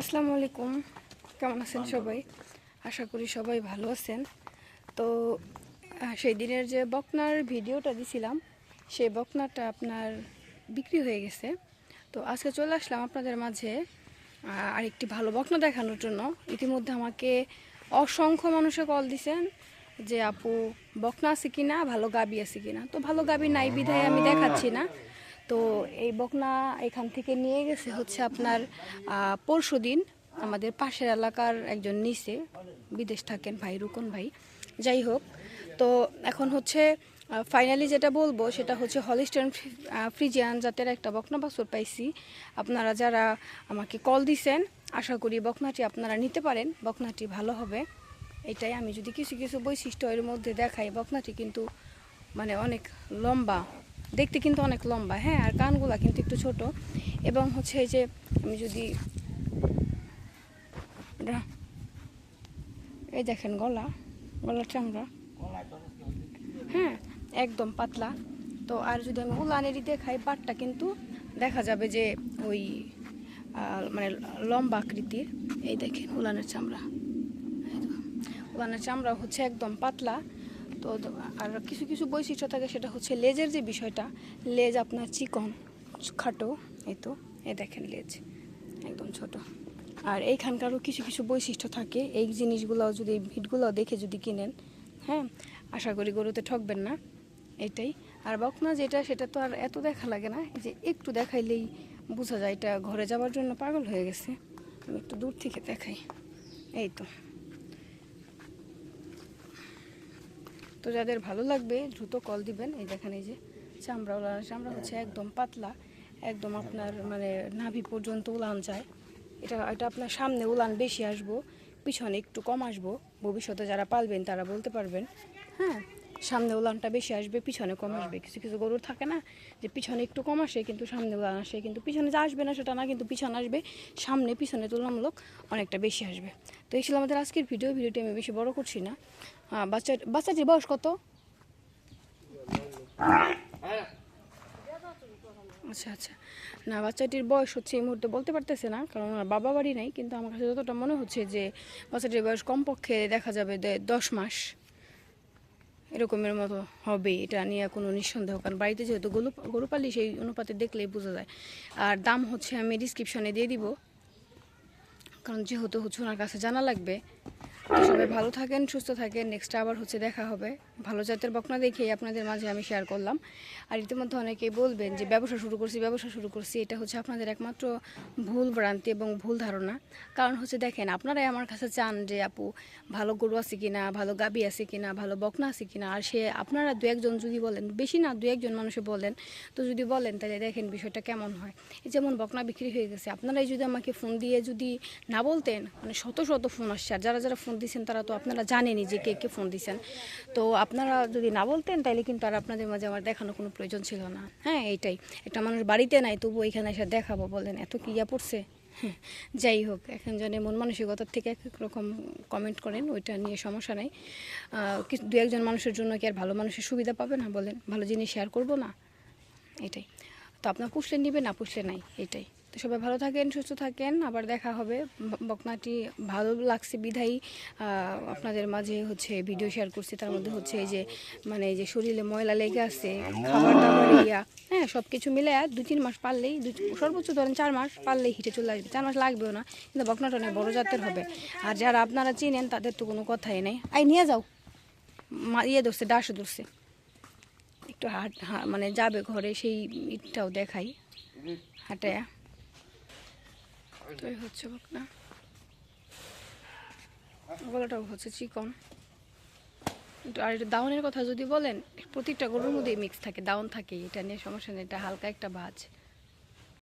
আসসালামু আলাইকুম। কেমন আছেন সবাই? আশা করি সবাই ভালো আছেন। তো সেই দিনের যে বকনার ভিডিওটা দিছিলাম সেই বকনাটা আপনার বিক্রি হয়ে গেছে। তো আজকে চলে আসলাম আপনাদের মাঝে আরেকটি ভালো বকনা দেখানোর জন্য। ইতিমধ্যে আমাকে অসংখ্য মানুষে কল দিছেন যে আপু বকনা আছে কিনা? ভালো গাবি আছে কিনা? তো ভালো গাবি নাই বিধায় আমি দেখাচ্ছি না। তো এই বকনা এখান থেকে নিয়ে গেছে হচ্ছে আপনার পরশু দিন আমাদের পাশের এলাকার একজন নিচে বিদেশ থাকেন ভাই, রুকন ভাই। যাই হোক, তো এখন হচ্ছে ফাইনালি যেটা বলব সেটা হচ্ছে হলিস্টার্ন ফ্রিজিয়ান জাতের একটা বকনা বাছুর পাইছি। আপনারা যারা আমাকে কল দিছেন, আশা করি বকনাটি আপনারা নিতে পারেন, বকনাটি ভালো হবে। এটাই আমি যদি কিছু কিছু বৈশিষ্ট্য এর মধ্যে দেখাই, বকনাটি কিন্তু মানে অনেক লম্বা দেখতে কিন্তু অনেক লম্বা হ্যাঁ আর কানগুলা কিন্তু একটু ছোট। এবং হচ্ছে যে আমি যদি এই দেখেন গলা, গলার চামড়া। হ্যাঁ একদম পাতলা। তো আর যদি আমি উলানেরই দেখাই বাটটা কিন্তু দেখা যাবে যে ওই মানে লম্বা আকৃতির। এই দেখেন উলানের চামড়া। উলানের চামড়া হচ্ছে একদম পাতলা। তো আর কিছু কিছু বৈশিষ্ট্য থাকে, সেটা হচ্ছে লেজের যে বিষয়টা, লেজ আপনার চিকন, খাটো, এই তো, এ দেখেন লেজ, একদম ছোট। আর এইখানকারও কিছু কিছু বৈশিষ্ট্য থাকে, এই জিনিসগুলো যদি ভিটগুলো দেখে যদি কিনেন হ্যাঁ আশা করি গরুতে ঠকবেন না, এটাই। আর বকনা যেটা, সেটা তো আর এত দেখা লাগে না যে একটু দেখাইলেই বোঝা যায়, এটা ঘরে যাওয়ার জন্য পাগল হয়ে গেছে, আমি একটু দূর থেকে দেখাই, এই তো। তো যাদের ভালো লাগবে, দ্রুত কল দিবেন। এই দেখেন এই যে চামড়া উলান চামড়া হচ্ছে একদম পাতলা, একদম আপনার মানে নাভি পর্যন্ত উলান যায়। এটা এটা আপনার সামনে উলান বেশি আসব, পিছনে একটু কম আসব। ভবিষ্যতে যারা পালবেন, তারা বলতে পারবেন হ্যাঁ সামনে উলানটা বেশি আসবে, পিছনে কম আসবে। কিছু কিছু গরুর থাকে না যে পিছনে একটু কম আসে, কিন্তু সামনে উলান আসে, কিন্তু পিছনে যা আসবে না সেটা না, কিন্তু পিছনে আসবে, সামনে, পিছনে তুলনামূলক অনেকটা বেশি আসবে। তো এই ছিল আমাদের আজকের ভিডিও ভিডিওটি আমি বেশি বড় করছি না। আহ, বাচ্চা বাচ্চাটির বয়স কত? আচ্ছা আচ্ছা। না বাচ্চাটির বয়স হচ্ছে এই মুহূর্তে বলতে পারতেছে না কারণ ওনার বাবা বাড়ি নাই কিন্তু আমার কাছে যতটা মনে হচ্ছে যে বাচ্চাটির বয়স কমপক্ষে দেখা যাবে দশ মাস। এরকমের মতো হবে এটা নিয়ে কোনো নিঃসন্দেহ কারণ বাড়িতে যেহেতু গরু গরু পালি সেই অনুপাতে দেখলেই বোঝা যায়। আর দাম হচ্ছে আমি ডিসক্রিপশনে দিয়ে দিব কারণ যেহেতু হচ্ছে ওনার কাছে জানা লাগবে সবাই ভালো থাকেন, সুস্থ থাকেন। নেক্সট আবার হচ্ছে দেখা হবে। ভালো জাতের বকনা দেখেই আপনাদের মাঝে আমি শেয়ার করলাম। আর ইতিমধ্যে অনেকেই বলবেন যে, ব্যবসা শুরু করছি, ব্যবসা শুরু করছি। এটা হচ্ছে আপনাদের একমাত্র ভুল ভ্রান্তি এবং ভুল ধারণা। কারণ হচ্ছে দেখেন, আপনারাই আমার কাছে চান যে, আপু, ভালো গরু আছে কিনা, ভালো গাবি আছে কিনা, ভালো বকনা আছে কিনা? আর সে, আপনারা দু একজন যদি বলেন, বেশি না, দু একজন মানুষে বলেন, তো যদি বলেন, তাহলে দেখেন বিষয়টা কেমন হয়। যেমন বকনা বিক্রি হয়ে গেছে, আপনারাই যদি আমাকে ফোন দিয়ে যদি না বলতেন মানে শত শত ফোন আসছে। আর যারা যারা ফোন দিয়েছেন তারা তো আপনারা জানেনই যে কে কে ফোন দিয়েছেন তো আপনারা যদি না বলতেন তাহলে কিন্তু আর আপনাদের মাঝে আমার দেখানো কোনো প্রয়োজন ছিল না। হ্যাঁ এইটাই। একটা মানুষ বাড়িতে নাই তবু এখানে এসে দেখাবো বলেন এত কি ইয়া পড়ছে? হ্যাঁ, যাই হোক এখন জনের মন মানসিকতার থেকে এক এক রকম কমেন্ট করেন ওইটা নিয়ে সমস্যা নেই। আহ, কি- দু একজন মানুষের জন্য কি আর ভালো মানুষের সুবিধা পাবে না বলেন ভালো জিনিস শেয়ার করব না? এটাই। তো আপনার পুষলে নিবে না পুষলে নাই এটাই। তো সবাই ভালো থাকেন সুস্থ থাকেন। আবার দেখা হবে। বকনাটি ভালো লাগছে আহ, আপনাদের মাঝে হচ্ছে ভিডিও শেয়ার করছি। তার মধ্যে হচ্ছে এই যে মানে এই যে শরীরে ময়লা লেগে আছে খাবার দাবার ইয়া হ্যাঁ সব কিছু মিলে দু তিন মাস পারলেই সর্বোচ্চ ধরেন চার মাস পারলেই হিটে চলে আসবে। চার মাস লাগবেও না কিন্তু বকনাটা অনেক বড় জাতের হবে। আর যারা আপনারা চিনেন তাদের তো কোনো কথাই নেই। আই নিয়ে যাও। ইয়ে ধরছে ডাসে ধরছে। একটু হাট মানে যাবে ঘরে সেই ইটটাও দেখাই। হাঁটায়া। তো এই হচ্ছে বকনা। গলাটাও হচ্ছে চিকন। আর এটা দাউনের কথা যদি বলেন প্রত্যেকটা গরুর মধ্যে মিক্স থাকে দাউন থাকে এটা নিয়ে সমস্যা নেই, এটা হালকা একটা ভাজ।